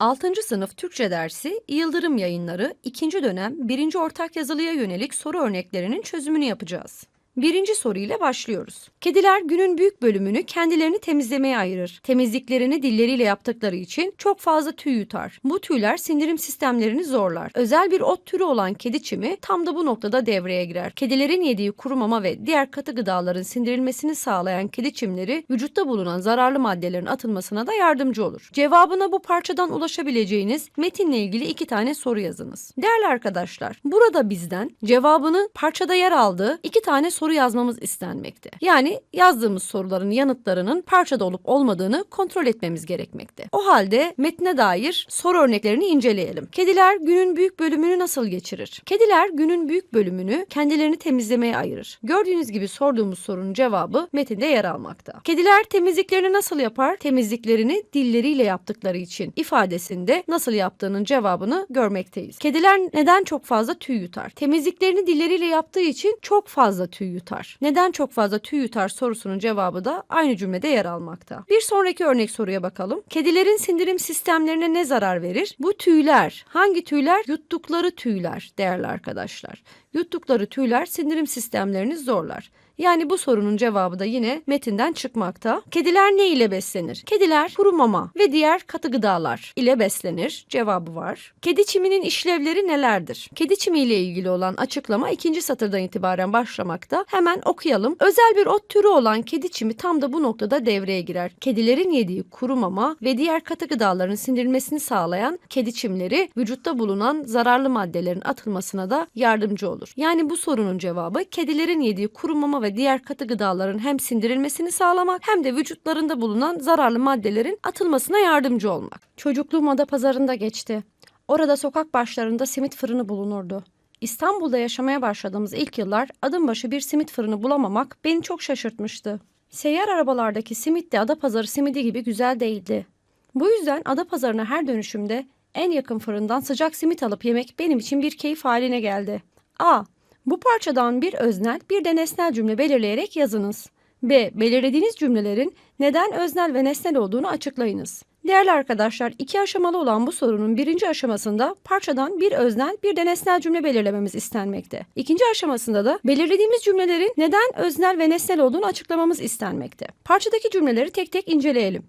6. sınıf Türkçe dersi Yıldırım Yayınları 2. dönem 1. ortak yazılıya yönelik soru örneklerinin çözümünü yapacağız. Birinci soru ile başlıyoruz. Kediler günün büyük bölümünü kendilerini temizlemeye ayırır. Temizliklerini dilleriyle yaptıkları için çok fazla tüy yutar. Bu tüyler sindirim sistemlerini zorlar. Özel bir ot türü olan kedi çimi tam da bu noktada devreye girer. Kedilerin yediği kuru mama ve diğer katı gıdaların sindirilmesini sağlayan kedi çimleri vücutta bulunan zararlı maddelerin atılmasına da yardımcı olur. Cevabına bu parçadan ulaşabileceğiniz metinle ilgili iki tane soru yazınız. Değerli arkadaşlar, burada bizden cevabının parçada yer aldığı iki tane soru yazmamız istenmekte. Yani yazdığımız soruların yanıtlarının parçada olup olmadığını kontrol etmemiz gerekmekte. O halde metne dair soru örneklerini inceleyelim. Kediler günün büyük bölümünü nasıl geçirir? Kediler günün büyük bölümünü kendilerini temizlemeye ayırır. Gördüğünüz gibi sorduğumuz sorunun cevabı metinde yer almakta. Kediler temizliklerini nasıl yapar? Temizliklerini dilleriyle yaptıkları için ifadesinde nasıl yaptığının cevabını görmekteyiz. Kediler neden çok fazla tüy yutar? Temizliklerini dilleriyle yaptığı için çok fazla tüy yutar. Neden çok fazla tüy yutar sorusunun cevabı da aynı cümlede yer almakta. Bir sonraki örnek soruya bakalım. Kedilerin sindirim sistemlerine ne zarar verir? Bu tüyler. Hangi tüyler? Yuttukları tüyler değerli arkadaşlar. Yuttukları tüyler sindirim sistemlerini zorlar. Yani bu sorunun cevabı da yine metinden çıkmakta. Kediler ne ile beslenir? Kediler kuru mama ve diğer katı gıdalar ile beslenir. Cevabı var. Kedi çiminin işlevleri nelerdir? Kedi çimi ile ilgili olan açıklama ikinci satırdan itibaren başlamakta. Hemen okuyalım. Özel bir ot türü olan kedi çimi tam da bu noktada devreye girer. Kedilerin yediği kuru mama ve diğer katı gıdaların sindirilmesini sağlayan kedi çimleri vücutta bulunan zararlı maddelerin atılmasına da yardımcı olur. Yani bu sorunun cevabı kedilerin yediği kuru mama ve diğer katı gıdaların hem sindirilmesini sağlamak hem de vücutlarında bulunan zararlı maddelerin atılmasına yardımcı olmak. Çocukluğum ada pazarında geçti. Orada sokak başlarında simit fırını bulunurdu. İstanbul'da yaşamaya başladığımız ilk yıllar adım başı bir simit fırını bulamamak beni çok şaşırtmıştı. Seyyar arabalardaki simit de Adapazarı simidi gibi güzel değildi. Bu yüzden Adapazarı'na her dönüşümde en yakın fırından sıcak simit alıp yemek benim için bir keyif haline geldi. A. Bu parçadan bir öznel bir de nesnel cümle belirleyerek yazınız. B. Belirlediğiniz cümlelerin neden öznel ve nesnel olduğunu açıklayınız. Değerli arkadaşlar, iki aşamalı olan bu sorunun birinci aşamasında parçadan bir öznel bir de nesnel cümle belirlememiz istenmekte. İkinci aşamasında da belirlediğimiz cümlelerin neden öznel ve nesnel olduğunu açıklamamız istenmekte. Parçadaki cümleleri tek tek inceleyelim.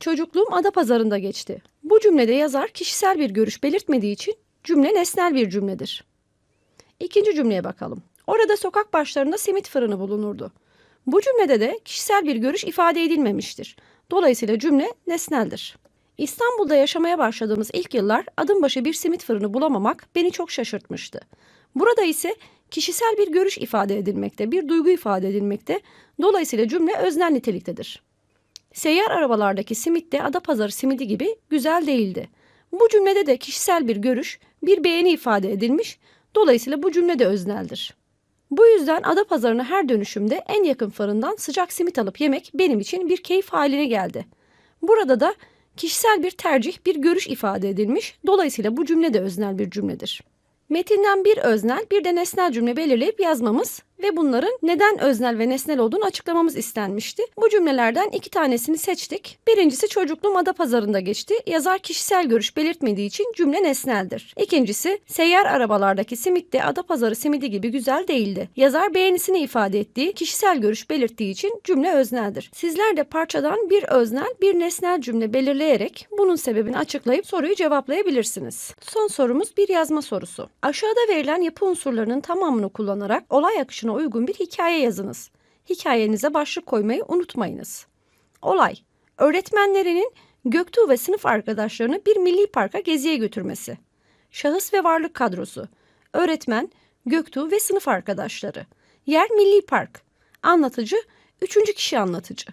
Çocukluğum Adapazarı'nda geçti. Bu cümlede yazar kişisel bir görüş belirtmediği için cümle nesnel bir cümledir. İkinci cümleye bakalım. Orada sokak başlarında simit fırını bulunurdu. Bu cümlede de kişisel bir görüş ifade edilmemiştir. Dolayısıyla cümle nesneldir. İstanbul'da yaşamaya başladığımız ilk yıllar adım başı bir simit fırını bulamamak beni çok şaşırtmıştı. Burada ise kişisel bir görüş ifade edilmekte, bir duygu ifade edilmekte. Dolayısıyla cümle öznel niteliktedir. Seyyar arabalardaki simit de Adapazarı simidi gibi güzel değildi. Bu cümlede de kişisel bir görüş, bir beğeni ifade edilmiş. Dolayısıyla bu cümle de özneldir. Bu yüzden Adapazarı'na her dönüşümde en yakın fırından sıcak simit alıp yemek benim için bir keyif haline geldi. Burada da kişisel bir tercih, bir görüş ifade edilmiş. Dolayısıyla bu cümle de öznel bir cümledir. Metinden bir öznel, bir de nesnel cümle belirleyip yazmamız ve bunların neden öznel ve nesnel olduğunu açıklamamız istenmişti. Bu cümlelerden iki tanesini seçtik. Birincisi çocukluğum Adapazarı'nda geçti. Yazar kişisel görüş belirtmediği için cümle nesneldir. İkincisi seyyar arabalardaki simit de Adapazarı simidi gibi güzel değildi. Yazar beğenisini ifade ettiği, kişisel görüş belirttiği için cümle özneldir. Sizler de parçadan bir öznel, bir nesnel cümle belirleyerek bunun sebebini açıklayıp soruyu cevaplayabilirsiniz. Son sorumuz bir yazma sorusu. Aşağıda verilen yapı unsurlarının tamamını kullanarak olay akışına uygun bir hikaye yazınız. Hikayenize başlık koymayı unutmayınız. Olay, öğretmenlerinin Göktuğ ve sınıf arkadaşlarını bir milli parka geziye götürmesi. Şahıs ve varlık kadrosu, öğretmen, Göktuğ ve sınıf arkadaşları. Yer milli park. Anlatıcı, üçüncü kişi anlatıcı.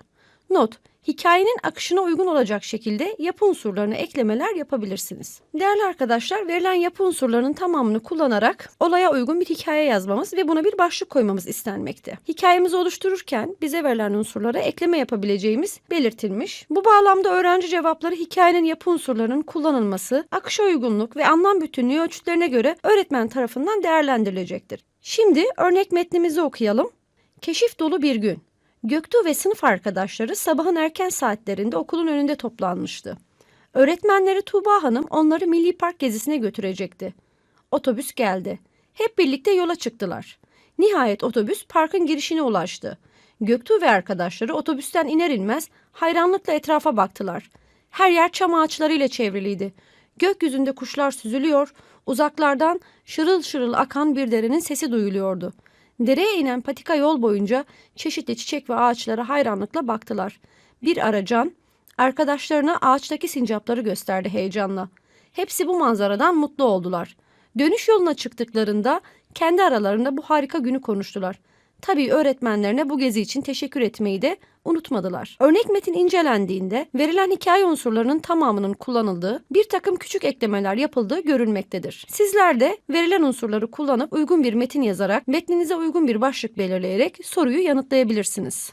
Not, hikayenin akışına uygun olacak şekilde yapı unsurlarını eklemeler yapabilirsiniz. Değerli arkadaşlar, verilen yapı unsurlarının tamamını kullanarak olaya uygun bir hikaye yazmamız ve buna bir başlık koymamız istenmekte. Hikayemizi oluştururken bize verilen unsurlara ekleme yapabileceğimiz belirtilmiş. Bu bağlamda öğrenci cevapları hikayenin yapı unsurlarının kullanılması, akışa uygunluk ve anlam bütünlüğü ölçütlerine göre öğretmen tarafından değerlendirilecektir. Şimdi örnek metnimizi okuyalım. Keşif dolu bir gün. Göktuğ ve sınıf arkadaşları sabahın erken saatlerinde okulun önünde toplanmıştı. Öğretmenleri Tuğba Hanım onları Milli Park gezisine götürecekti. Otobüs geldi. Hep birlikte yola çıktılar. Nihayet otobüs parkın girişine ulaştı. Göktuğ ve arkadaşları otobüsten iner inmez hayranlıkla etrafa baktılar. Her yer çam ağaçlarıyla çevriliydi. Gökyüzünde kuşlar süzülüyor, uzaklardan şırıl şırıl akan bir derenin sesi duyuluyordu. Dereye inen patika yol boyunca çeşitli çiçek ve ağaçlara hayranlıkla baktılar. Bir aracan arkadaşlarına ağaçtaki sincapları gösterdi heyecanla. Hepsi bu manzaradan mutlu oldular. Dönüş yoluna çıktıklarında kendi aralarında bu harika günü konuştular. Tabii öğretmenlerine bu gezi için teşekkür etmeyi de unutmadılar. Örnek metin incelendiğinde verilen hikaye unsurlarının tamamının kullanıldığı bir takım küçük eklemeler yapıldığı görülmektedir. Sizler de verilen unsurları kullanıp uygun bir metin yazarak metninize uygun bir başlık belirleyerek soruyu yanıtlayabilirsiniz.